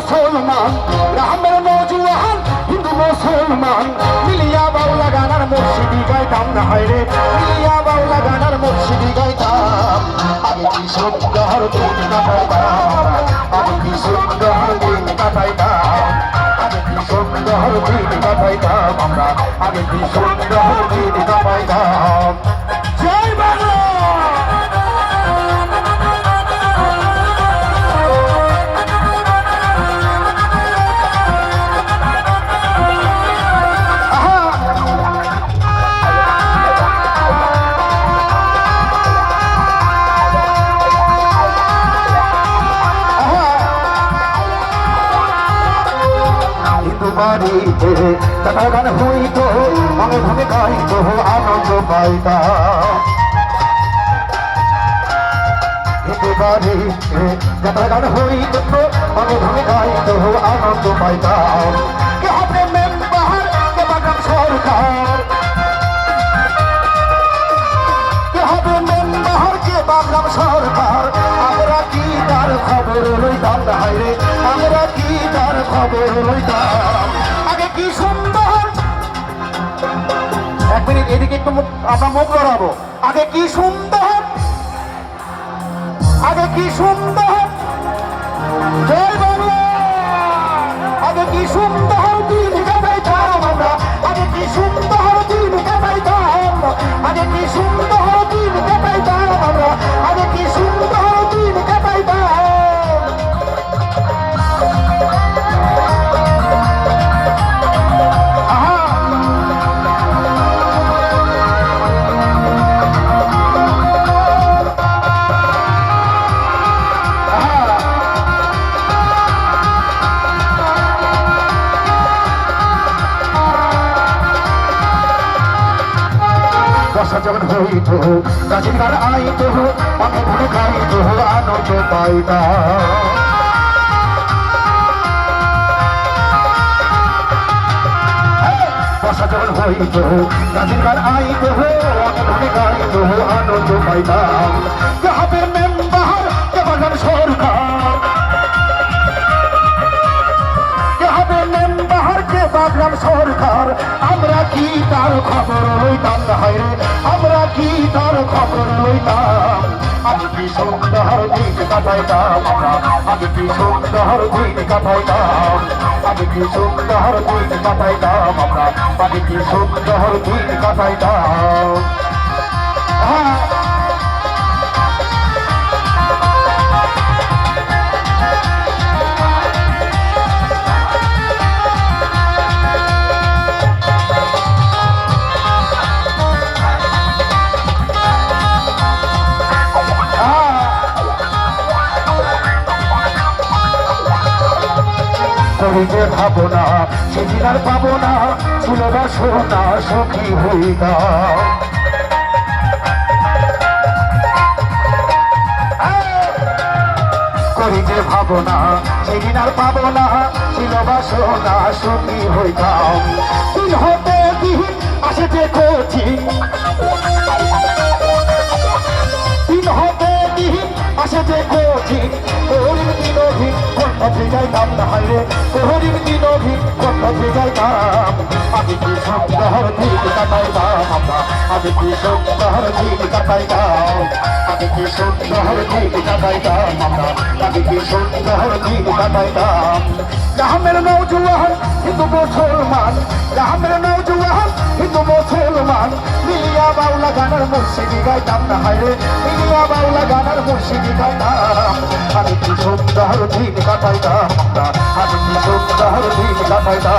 মুসলমান, রামের নৌজুয়ান হিন্দু মুসলমান। মিলিয়া বাউলা গানার মুর্শিদি গাইতাম না, হয় রে। মিলিয়া বাউলা গানার মুর্শিদি গাইতাম। আগে কি সুন্দর দিন কাটাইতাম? আগে কি সুন্দর দিন কাটাইতাম? আগে কি সুন্দর দিন কাটাইতাম আমরা? আগে কি সুন্দর বাড়িতে। টাকা গান হইত, মনে ভাবে গাইত, আনন্দ পাইতা বাড়িতে টাকা গান হইত, মনে ভাবে গাইত, আনন্দ পাইতা কে হবে মেম্বার কে বাগান সরকার। কে হবে মেম্বার কে বাগলাম সরকার। আমরা কি তার খবর লইতাম? না আমরা কি তার খবর লইতাম? কি সুন্দর? এক মিনিট, এদিকে একটু আমরা মুখ লড়াবো আগে কি সুন্দর? আগে কি সুন্দর? জয় বাংলা। আগে কি সুন্দর দিন যখন হইত গাছের গান আইত, আমি ভুলে খাইত, আনন্দ পাইতা বর্ষা যখন হইত গাছের গান আইত মনে মনে গাইত আনন্দ পাইতাম। সরকার আমরা কি তার খবর লইতাম? হয় আমরা কি তার খবর লইতাম? আগে কি সুন্দর দিন কাটাইতাম আগে কি সুন্দর দিন কাটাইতাম? আগে কি সুন্দর দিন কাটাইতাম আমরা? আগে কি সুন্দর দিন কাটাইতাম? করিতে ভাবনা, সেদিন আর পাবো না ছিল না সোনা সখী হইতা করিতে ভাবনা, সেদিন আর পাবো না ছিল বা সোনা সখী হইতাম। কণ্ঠ যাইতাম না হাইরে করিম দিনহীন কণ্ঠ যাইতাম আগে কি সুন্দর দিন কাটাইতাম আগে কি সুন্দর দিন কাটাইতাম আগে কি সুন্দর দিন কাটাইতাম আগে কি সুন্দর দিন কাটাইতাম রামের নৌজুয়ান হিন্দু মুসলমান রামের নৌজুয়ান হিন্দু মুসলমান মিলিয়া বাউলা গানার মুর্শিদি গাইতাম না হাইরে মিলিয়া বাউলা গানার মুর্শিদি গাইতাম আমি কি সুন্দর দিন কাটাইতাম আমি কি সুন্দর দিন কাটাইতাম